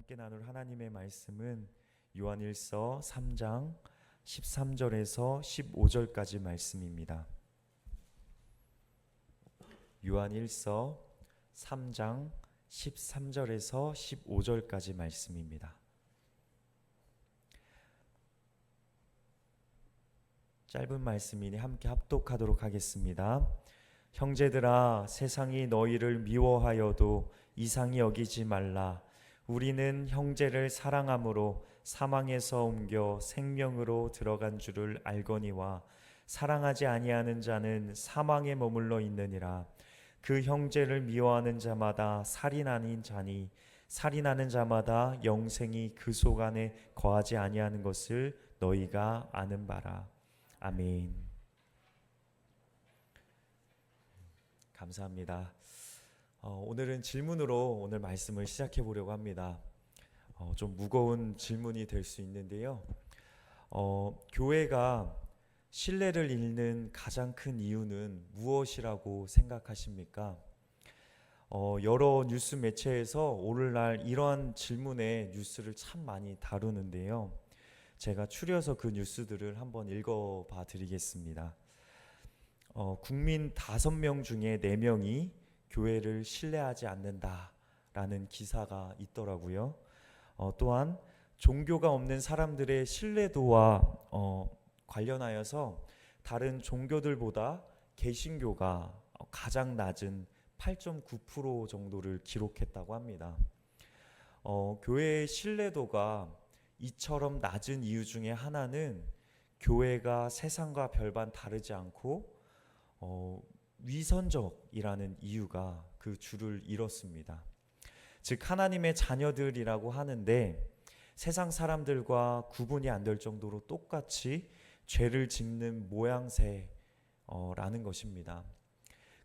함께 나눌 하나님의 말씀은 요한일서 3장 13절에서 15절까지 말씀입니다. 요한일서 3장 13절에서 15절까지 말씀입니다. 짧은 말씀이니 함께 합독하도록 하겠습니다. 형제들아 세상이 너희를 미워하여도 이상히 여기지 말라 우리는 형제를 사랑함으로 사망에서 옮겨 생명으로 들어간 줄을 알거니와 사랑하지 아니하는 자는 사망에 머물러 있느니라 그 형제를 미워하는 자마다 살인하는 자니 살인하는 자마다 영생이 그 속 안에 거하지 아니하는 것을 너희가 아는 바라 아멘. 감사합니다. 어, 오늘은 질문으로 오늘 말씀을 시작해 보려고 합니다. 어, 좀 무거운 질문이 될 수 있는데요. 어, 교회가 신뢰를 잃는 가장 큰 이유는 무엇이라고 생각하십니까? 어, 여러 뉴스 매체에서 오늘날 이러한 질문의 뉴스를 참 많이 다루는데요. 제가 추려서 그 뉴스들을 한번 읽어봐 드리겠습니다. 어, 국민 다섯 명 중에 네 명이 교회를 신뢰하지 않는다라는 기사가 있더라고요. 어, 또한 종교가 없는 사람들의 신뢰도와 어, 관련하여서 다른 종교들보다 개신교가 가장 낮은 8.9% 정도를 기록했다고 합니다. 어, 교회의 신뢰도가 이처럼 낮은 이유 중에 하나는 교회가 세상과 별반 다르지 않고 어, 위선적이라는 이유가 그 줄을 잃었습니다. 즉 하나님의 자녀들이라고 하는데 세상 사람들과 구분이 안 될 정도로 똑같이 죄를 짓는 모양새라는 것입니다.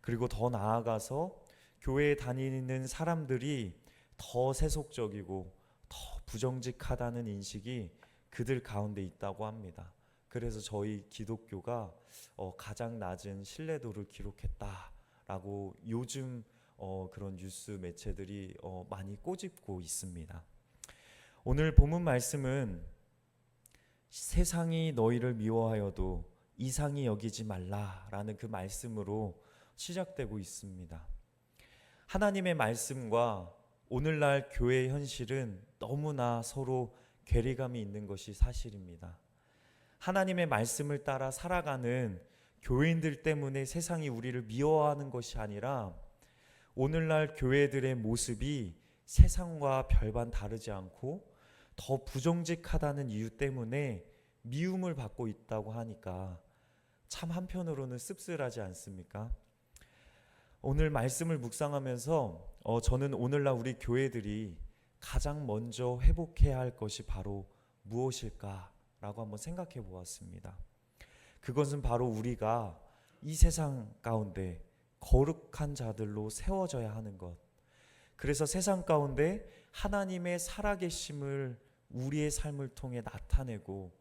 그리고 더 나아가서 교회에 다니는 사람들이 더 세속적이고 더 부정직하다는 인식이 그들 가운데 있다고 합니다. 그래서 저희 기독교가 어, 가장 낮은 신뢰도를 기록했다라고 요즘 어, 그런 뉴스 매체들이 어, 많이 꼬집고 있습니다. 오늘 본문 말씀은 세상이 너희를 미워하여도 이상히 여기지 말라라는 그 말씀으로 시작되고 있습니다. 하나님의 말씀과 오늘날 교회의 현실은 너무나 서로 괴리감이 있는 것이 사실입니다. 하나님의 말씀을 따라 살아가는 교인들 때문에 세상이 우리를 미워하는 것이 아니라 오늘날 교회들의 모습이 세상과 별반 다르지 않고 더 부정직하다는 이유 때문에 미움을 받고 있다고 하니까 참 한편으로는 씁쓸하지 않습니까? 오늘 말씀을 묵상하면서 어, 저는 오늘날 우리 교회들이 가장 먼저 회복해야 할 것이 바로 무엇일까 라고 한번 생각해 보았습니다. 그것은 바로 우리가 이 세상 가운데 거룩한 자들로 세워져야 하는 것. 그래서 세상 가운데 하나님의 살아계심을 우리의 삶을 통해 나타내고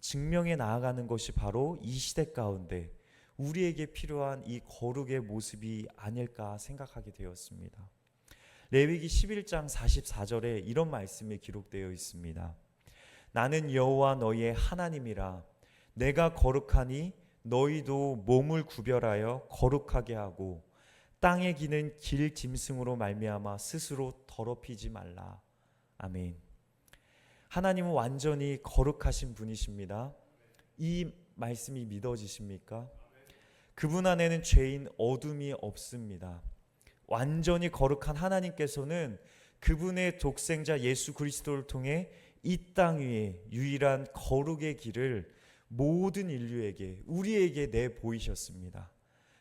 증명해 나아가는 것이 바로 이 시대 가운데 우리에게 필요한 이 거룩의 모습이 아닐까 생각하게 되었습니다. 레위기 11장 44절에 이런 말씀이 기록되어 있습니다. 나는 여호와 너희의 하나님이라 내가 거룩하니 너희도 몸을 구별하여 거룩하게 하고 땅에 기는 길 짐승으로 말미암아 스스로 더럽히지 말라. 아멘. 하나님은 완전히 거룩하신 분이십니다. 이 말씀이 믿어지십니까? 그분 안에는 죄인 어둠이 없습니다. 완전히 거룩한 하나님께서는 그분의 독생자 예수 그리스도를 통해 이 땅 위에 유일한 거룩의 길을 모든 인류에게 우리에게 내 보이셨습니다.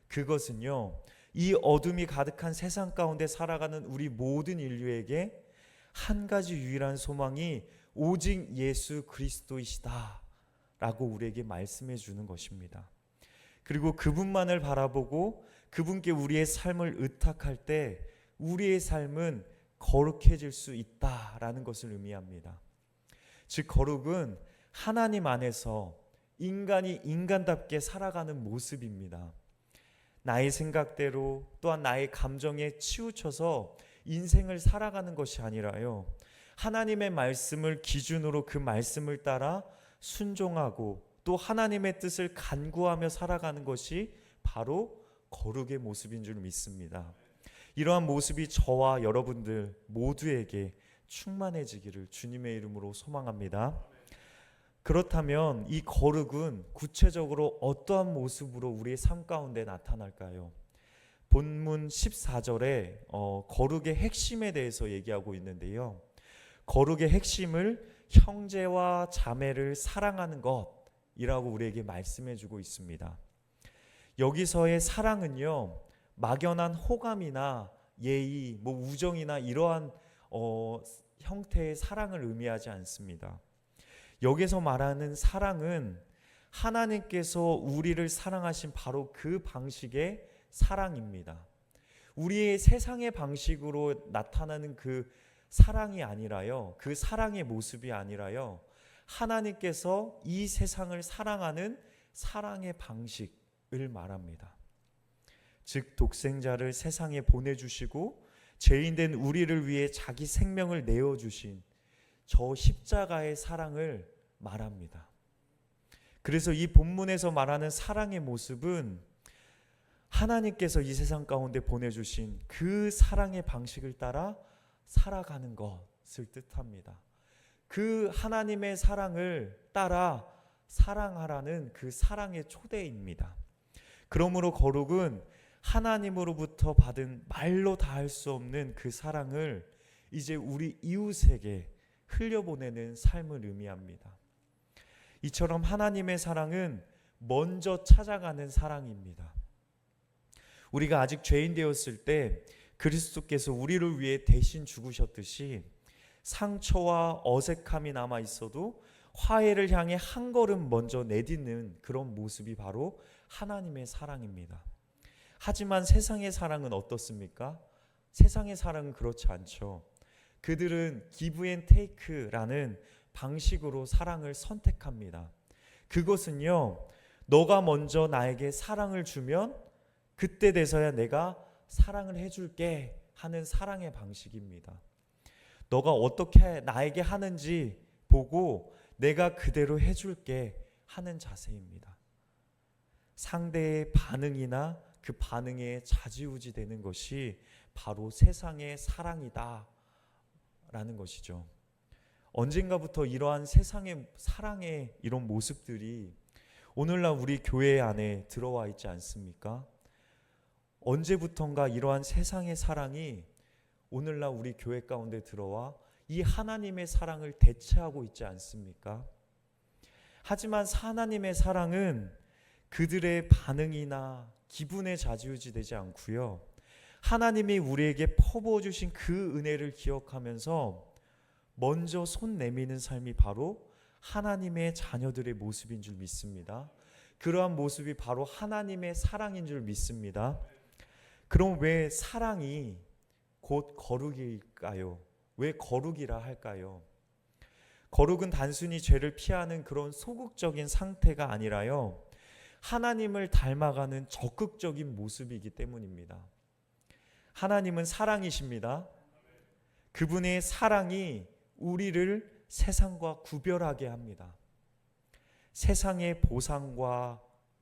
그것은요. 이 어둠이 가득한 세상 가운데 살아가는 우리 모든 인류에게 한 가지 유일한 소망이 오직 예수 그리스도이시다. 라고 우리에게 말씀해 주는 것입니다. 그리고 그분만을 바라보고 그분께 우리의 삶을 의탁할 때 우리의 삶은 거룩해질 수 있다라는 것을 의미합니다. 즉 거룩은 하나님 안에서 인간이 인간답게 살아가는 모습입니다. 나의 생각대로 또한 나의 감정에 치우쳐서 인생을 살아가는 것이 아니라요. 하나님의 말씀을 기준으로 그 말씀을 따라 순종하고 또 하나님의 뜻을 간구하며 살아가는 것이 바로 거룩의 모습인 줄 믿습니다. 이러한 모습이 저와 여러분들 모두에게 충만해지기를 주님의 이름으로 소망합니다. 그렇다면 이 거룩은 구체적으로 어떠한 모습으로 우리의 삶 가운데 나타날까요? 본문 14절에 어, 거룩의 핵심에 대해서 얘기하고 있는데요. 거룩의 핵심을 형제와 자매를 사랑하는 것이라고 우리에게 말씀해 주고 있습니다. 여기서의 사랑은요, 막연한 호감이나 예의, 뭐 우정이나 이러한 어, 형태의 사랑을 의미하지 않습니다. 여기서 말하는 사랑은 하나님께서 우리를 사랑하신 바로 그 방식의 사랑입니다. 우리의 세상의 방식으로 나타나는 그 사랑이 아니라요. 그 사랑의 모습이 아니라요. 하나님께서 이 세상을 사랑하는 사랑의 방식을 말합니다. 즉 독생자를 세상에 보내 주시고 죄인된 우리를 위해 자기 생명을 내어 주신 저 십자가의 사랑을 말합니다. 그래서 이 본문에서 말하는 사랑의 모습은 하나님께서 이 세상 가운데 보내주신 그 사랑의 방식을 따라 살아가는 것을 뜻합니다. 그 하나님의 사랑을 따라 사랑하라는 그 사랑의 초대입니다. 그러므로 거룩은 하나님으로부터 받은 말로 다 할 수 없는 그 사랑을 이제 우리 이웃에게 흘려보내는 삶을 의미합니다. 이처럼 하나님의 사랑은 먼저 찾아가는 사랑입니다. 우리가 아직 죄인 되었을 때 그리스도께서 우리를 위해 대신 죽으셨듯이 상처와 어색함이 남아 있어도 화해를 향해 한 걸음 먼저 내딛는 그런 모습이 바로 하나님의 사랑입니다. 하지만 세상의 사랑은 어떻습니까? 세상의 사랑은 그렇지 않죠. 그들은 기브 앤 테이크라는 방식으로 사랑을 선택합니다. 그것은요, 너가 먼저 나에게 사랑을 주면 그때 돼서야 내가 사랑을 해줄게 하는 사랑의 방식입니다. 너가 어떻게 나에게 하는지 보고 내가 그대로 해줄게 하는 자세입니다. 상대의 반응이나 그 반응에 자지우지 되는 것이 바로 세상의 사랑이다. 라는 것이죠. 언젠가부터 이러한 세상의 사랑의 이런 모습들이 오늘날 우리 교회 안에 들어와 있지 않습니까? 언제부턴가 이러한 세상의 사랑이 오늘날 우리 교회 가운데 들어와 이 하나님의 사랑을 대체하고 있지 않습니까? 하지만 하나님의 사랑은 그들의 반응이나 기분에 좌지우지 되지 않고요. 하나님이 우리에게 퍼부어 주신 그 은혜를 기억하면서 먼저 손 내미는 삶이 바로 하나님의 자녀들의 모습인 줄 믿습니다. 그러한 모습이 바로 하나님의 사랑인 줄 믿습니다. 그럼 왜 사랑이 곧 거룩일까요? 왜 거룩이라 할까요? 거룩은 단순히 죄를 피하는 그런 소극적인 상태가 아니라요. 하나님을 닮아가는 적극적인 모습이기 때문입니다. 하나님은 사랑이십니다. 그분의 사랑이 우리를 세상과 구별하게 합니다. 세상의 보상과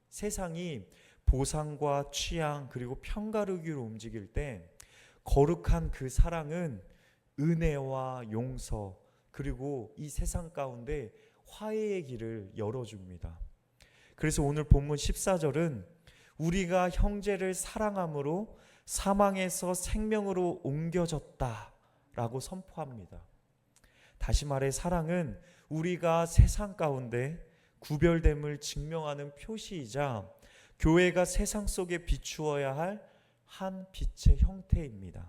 세상이 보상과 취향 그리고 편가르기로 움직일 때 거룩한 그 사랑은 은혜와 용서 그리고 이 세상 가운데 화해의 길을 열어줍니다. 그래서 오늘 본문 14절은 우리가 형제를 사랑함으로 사망에서 생명으로 옮겨졌다라고 선포합니다. 다시 말해 사랑은 우리가 세상 가운데 구별됨을 증명하는 표시이자 교회가 세상 속에 비추어야 할 한 빛의 형태입니다.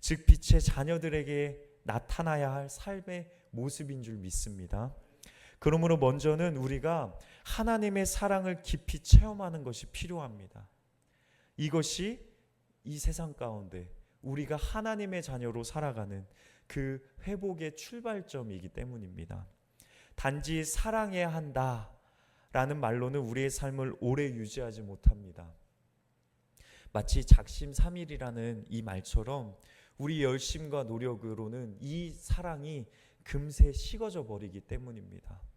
즉 빛의 자녀들에게 나타나야 할 삶의 모습인 줄 믿습니다. 그러므로 먼저는 우리가 하나님의 사랑을 깊이 체험하는 것이 필요합니다. 이것이 이 세상 가운데 우리가 하나님의 자녀로 살아가는 그 회복의 출발점이기 때문입니다. 단지 사랑해야 한다 라는 말로는 우리의 삶을 오래 유지하지 못합니다. 마치 작심삼일이라는 이 말처럼 우리 열심과 노력으로는 이 사랑이 금세 식어져 버리기 때문입니다.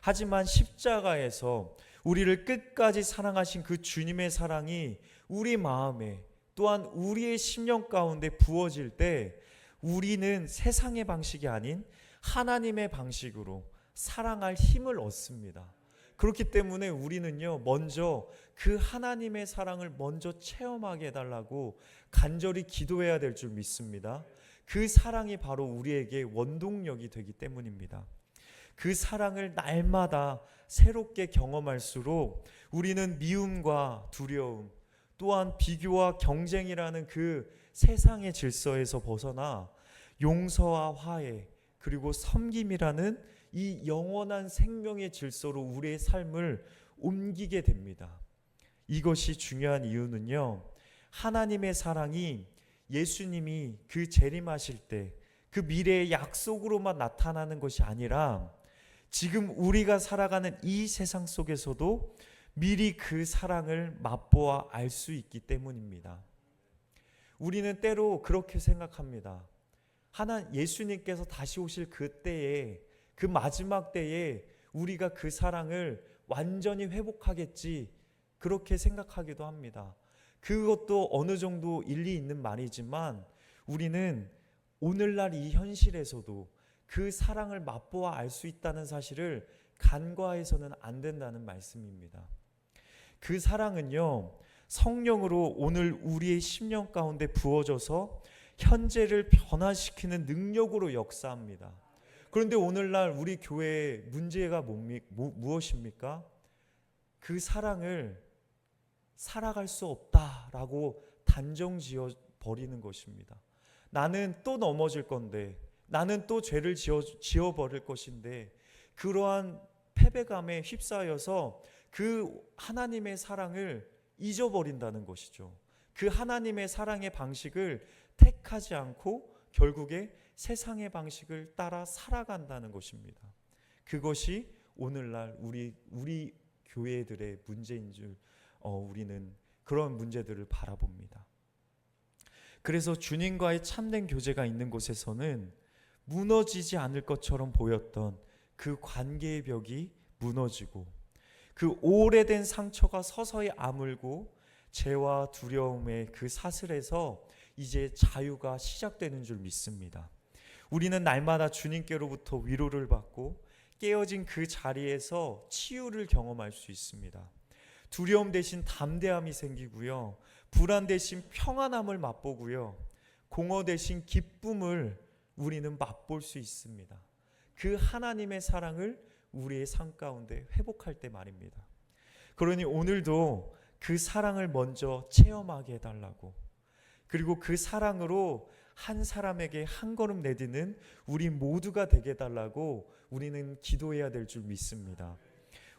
하지만 십자가에서 우리를 끝까지 사랑하신 그 주님의 사랑이 우리 마음에 또한 우리의 심령 가운데 부어질 때 우리는 세상의 방식이 아닌 하나님의 방식으로 사랑할 힘을 얻습니다. 그렇기 때문에 우리는요, 먼저 그 하나님의 사랑을 먼저 체험하게 해달라고 간절히 기도해야 될 줄 믿습니다. 그 사랑이 바로 우리에게 원동력이 되기 때문입니다. 그 사랑을 날마다 새롭게 경험할수록 우리는 미움과 두려움, 또한 비교와 경쟁이라는 그 세상의 질서에서 벗어나 용서와 화해, 그리고 섬김이라는 이 영원한 생명의 질서로 우리의 삶을 옮기게 됩니다. 이것이 중요한 이유는요. 하나님의 사랑이 예수님이 그 재림하실 때 그 미래의 약속으로만 나타나는 것이 아니라 지금 우리가 살아가는 이 세상 속에서도 미리 그 사랑을 맛보아 알 수 있기 때문입니다. 우리는 때로 그렇게 생각합니다. 하나 예수님께서 다시 오실 그때에 그 마지막 때에 우리가 그 사랑을 완전히 회복하겠지 그렇게 생각하기도 합니다. 그것도 어느 정도 일리 있는 말이지만 우리는 오늘날 이 현실에서도 그 사랑을 맛보아 알 수 있다는 사실을 간과해서는 안 된다는 말씀입니다. 그 사랑은요, 성령으로 오늘 우리의 심령 가운데 부어져서 현재를 변화시키는 능력으로 역사합니다. 그런데 오늘날 우리 교회의 문제가 뭡니까? 무엇입니까? 그 사랑을 살아갈 수 없다라고 단정 지어 버리는 것입니다. 나는 또 넘어질 건데, 나는 또 죄를 지어, 지어 버릴 것인데, 그러한 패배감에 휩싸여서 그 하나님의 사랑을 잊어버린다는 것이죠. 그 하나님의 사랑의 방식을 택하지 않고 결국에 세상의 방식을 따라 살아간다는 것입니다. 그것이 오늘날 우리 우리 교회들의 문제인 줄 어, 우리는 그런 문제들을 바라봅니다. 그래서 주님과의 참된 교제가 있는 곳에서는 무너지지 않을 것처럼 보였던 그 관계의 벽이 무너지고 그 오래된 상처가 서서히 아물고 죄와 두려움의 그 사슬에서 이제 자유가 시작되는 줄 믿습니다. 우리는 날마다 주님께로부터 위로를 받고 깨어진 그 자리에서 치유를 경험할 수 있습니다. 두려움 대신 담대함이 생기고요. 불안 대신 평안함을 맛보고요. 공허 대신 기쁨을 우리는 맛볼 수 있습니다. 그 하나님의 사랑을 우리의 삶 가운데 회복할 때 말입니다. 그러니 오늘도 그 사랑을 먼저 체험하게 해달라고 그리고 그 사랑으로 한 사람에게 한 걸음 내디는 우리 모두가 되게 해달라고 우리는 기도해야 될 줄 믿습니다.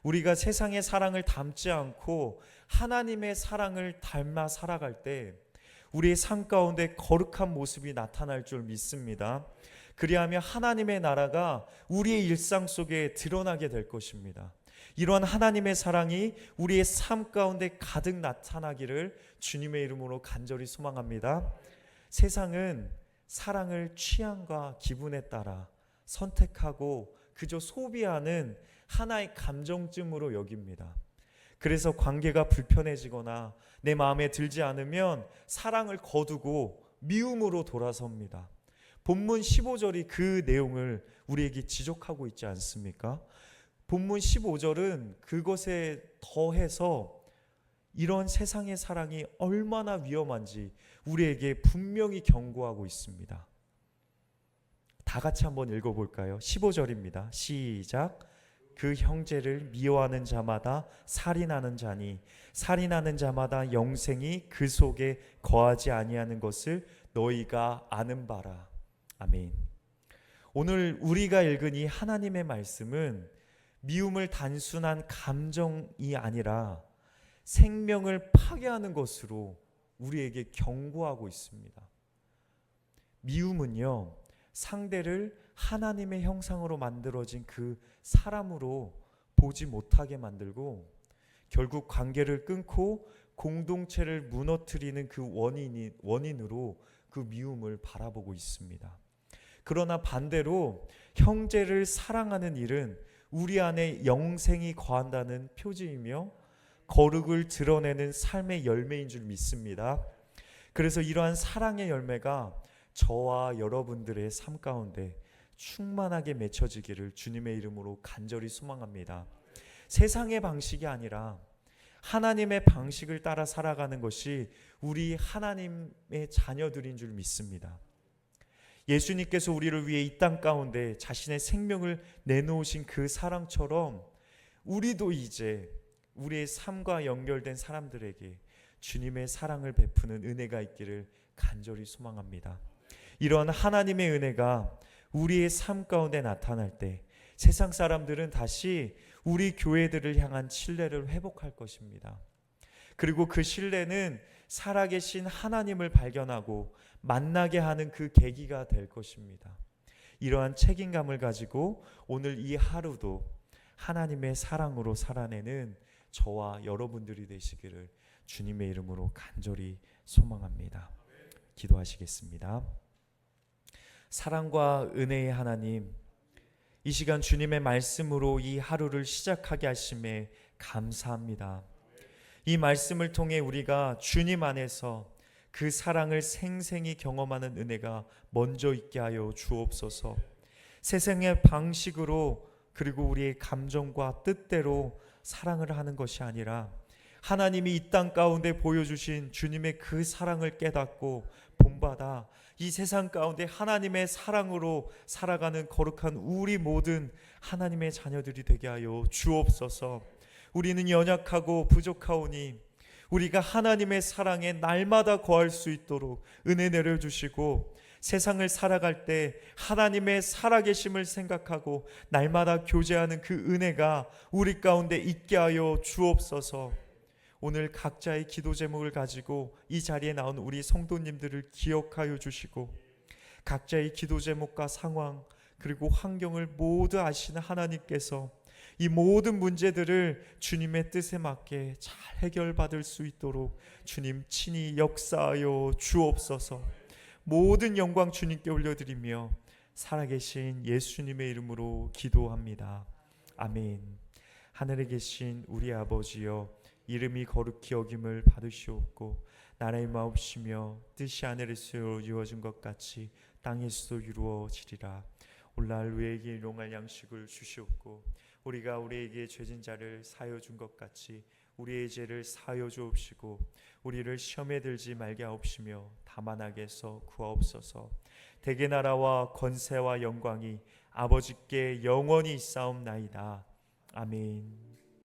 우리가 세상의 사랑을 담지 않고 하나님의 사랑을 닮아 살아갈 때 우리의 삶 가운데 거룩한 모습이 나타날 줄 믿습니다. 그리하면 하나님의 나라가 우리의 일상 속에 드러나게 될 것입니다. 이러한 하나님의 사랑이 우리의 삶 가운데 가득 나타나기를 주님의 이름으로 간절히 소망합니다. 세상은 사랑을 취향과 기분에 따라 선택하고 그저 소비하는 하나의 감정쯤으로 여깁니다. 그래서 관계가 불편해지거나 내 마음에 들지 않으면 사랑을 거두고 미움으로 돌아섭니다. 본문 15절이 그 내용을 우리에게 지적하고 있지 않습니까? 본문 15절은 그것에 더해서 이런 세상의 사랑이 얼마나 위험한지 우리에게 분명히 경고하고 있습니다. 다 같이 한번 읽어볼까요? 15절입니다. 시작. 그 형제를 미워하는 자마다 살인하는 자니 살인하는 자마다 영생이 그 속에 거하지 아니하는 것을 너희가 아는 바라. 아멘. 오늘 우리가 읽은 이 하나님의 말씀은 미움을 단순한 감정이 아니라 생명을 파괴하는 것으로 우리에게 경고하고 있습니다. 미움은요, 상대를 하나님의 형상으로 만들어진 그 사람으로 보지 못하게 만들고 결국 관계를 끊고 공동체를 무너뜨리는 그 원인이 원인으로 그 미움을 바라보고 있습니다. 그러나 반대로 형제를 사랑하는 일은 우리 안에 영생이 거한다는 표지이며 거룩을 드러내는 삶의 열매인 줄 믿습니다. 그래서 이러한 사랑의 열매가 저와 여러분들의 삶 가운데 충만하게 맺혀지기를 주님의 이름으로 간절히 소망합니다. 세상의 방식이 아니라 하나님의 방식을 따라 살아가는 것이 우리 하나님의 자녀들인 줄 믿습니다. 예수님께서 우리를 위해 이 땅 가운데 자신의 생명을 내놓으신 그 사랑처럼 우리도 이제 우리의 삶과 연결된 사람들에게 주님의 사랑을 베푸는 은혜가 있기를 간절히 소망합니다. 이러한 하나님의 은혜가 우리의 삶 가운데 나타날 때 세상 사람들은 다시 우리 교회들을 향한 신뢰를 회복할 것입니다. 그리고 그 신뢰는 살아계신 하나님을 발견하고 만나게 하는 그 계기가 될 것입니다. 이러한 책임감을 가지고 오늘 이 하루도 하나님의 사랑으로 살아내는 저와 여러분들이 되시기를 주님의 이름으로 간절히 소망합니다. 기도하시겠습니다. 사랑과 은혜의 하나님, 이 시간 주님의 말씀으로 이 하루를 시작하게 하심에 감사합니다. 이 말씀을 통해 우리가 주님 안에서 그 사랑을 생생히 경험하는 은혜가 먼저 있게 하여 주옵소서. 세상의 방식으로 그리고 우리의 감정과 뜻대로 사랑을 하는 것이 아니라 하나님이 이 땅 가운데 보여주신 주님의 그 사랑을 깨닫고 이 세상 가운데 하나님의 사랑으로 살아가는 거룩한 우리 모든 하나님의 자녀들이 되게 하여 주옵소서. 우리는 연약하고 부족하오니 우리가 하나님의 사랑에 날마다 거할 수 있도록 은혜 내려 주시고 세상을 살아갈 때 하나님의 살아계심을 생각하고 날마다 교제하는 그 은혜가 우리 가운데 있게 하여 주옵소서. 오늘 각자의 기도 제목을 가지고 이 자리에 나온 우리 성도님들을 기억하여 주시고 각자의 기도 제목과 상황 그리고 환경을 모두 아시는 하나님께서 이 모든 문제들을 주님의 뜻에 맞게 잘 해결받을 수 있도록 주님 친히 역사하여 주옵소서. 모든 영광 주님께 올려드리며 살아계신 예수님의 이름으로 기도합니다. 아멘. 하늘에 계신 우리 아버지여 이름이 거룩히 여김을 받으시옵고 나라의 마옵시며 뜻이 하늘에서 이루어진 것 같이 땅에서도 이루어지리라. 오늘날 우리에게 일용할 양식을 주시옵고 우리가 우리에게 죄진 자를 사여 준 것 같이 우리의 죄를 사여 주옵시고 우리를 시험에 들지 말게 하옵시며 다만하게 해서 구하옵소서. 대개 나라와 권세와 영광이 아버지께 영원히 있사옵나이다. 아멘